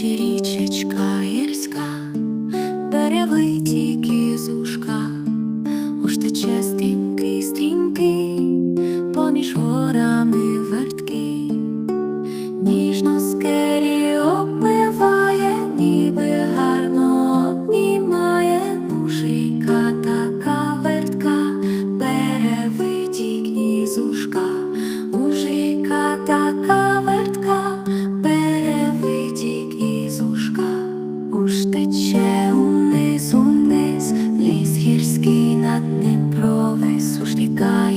наче річечка гірська, деревиті кізушка, уж тече стрімкий, стрінький, поміж горами вертки, ніжно скелі обмиває, ніби гарно обнімає. Мужика така вертка, беревиті кнізушка, мужика така. Ще униз, униз, ліс гірський над Дніпровий, суш тікає.